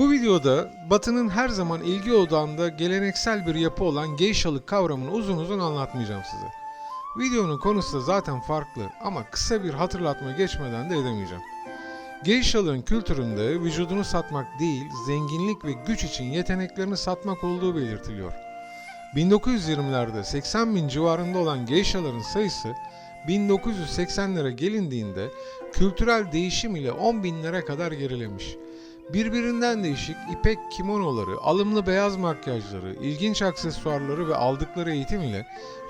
Bu videoda Batı'nın her zaman ilgi odağında geleneksel bir yapı olan geyşalık kavramını uzun uzun anlatmayacağım size. Videonun konusu da zaten farklı ama kısa bir hatırlatma geçmeden de edemeyeceğim. Geyşalığın kültüründe vücudunu satmak değil, zenginlik ve güç için yeteneklerini satmak olduğu belirtiliyor. 1920'lerde 80 bin civarında olan geyşaların sayısı 1980'lere gelindiğinde kültürel değişim ile 10 binlere kadar gerilemiş. Birbirinden değişik ipek kimonoları, alımlı beyaz makyajları, ilginç aksesuarları ve aldıkları eğitim ile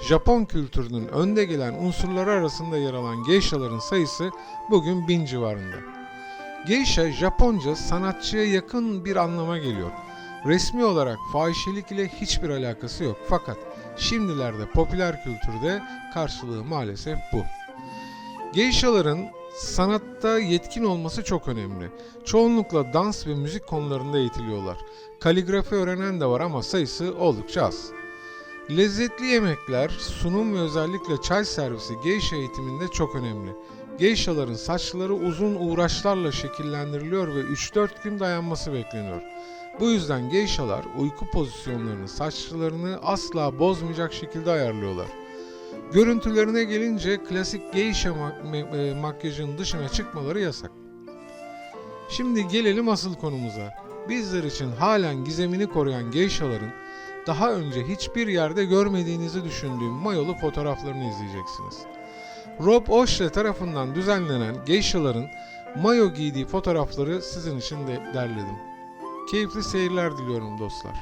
Japon kültürünün önde gelen unsurları arasında yer alan geishaların sayısı bugün bin civarında. Geisha Japonca sanatçıya yakın bir anlama geliyor. Resmi olarak fahişelik ile hiçbir alakası yok fakat şimdilerde popüler kültürde karşılığı maalesef bu. Geishaların sanatta yetkin olması çok önemli. Çoğunlukla dans ve müzik konularında eğitiliyorlar. Kaligrafi öğrenen de var ama sayısı oldukça az. Lezzetli yemekler, sunum ve özellikle çay servisi geisha eğitiminde çok önemli. Geishaların saçları uzun uğraşlarla şekillendiriliyor ve 3-4 gün dayanması bekleniyor. Bu yüzden geishalar uyku pozisyonlarını, saçlarını asla bozmayacak şekilde ayarlıyorlar. Görüntülerine gelince klasik geisha e, makyajın dışına çıkmaları yasak. Şimdi gelelim asıl konumuza. Bizler için halen gizemini koruyan geishaların daha önce hiçbir yerde görmediğinizi düşündüğüm mayolu fotoğraflarını izleyeceksiniz. Rob Oshle tarafından düzenlenen geishaların mayo giydiği fotoğrafları sizin için de derledim. Keyifli seyirler diliyorum dostlar.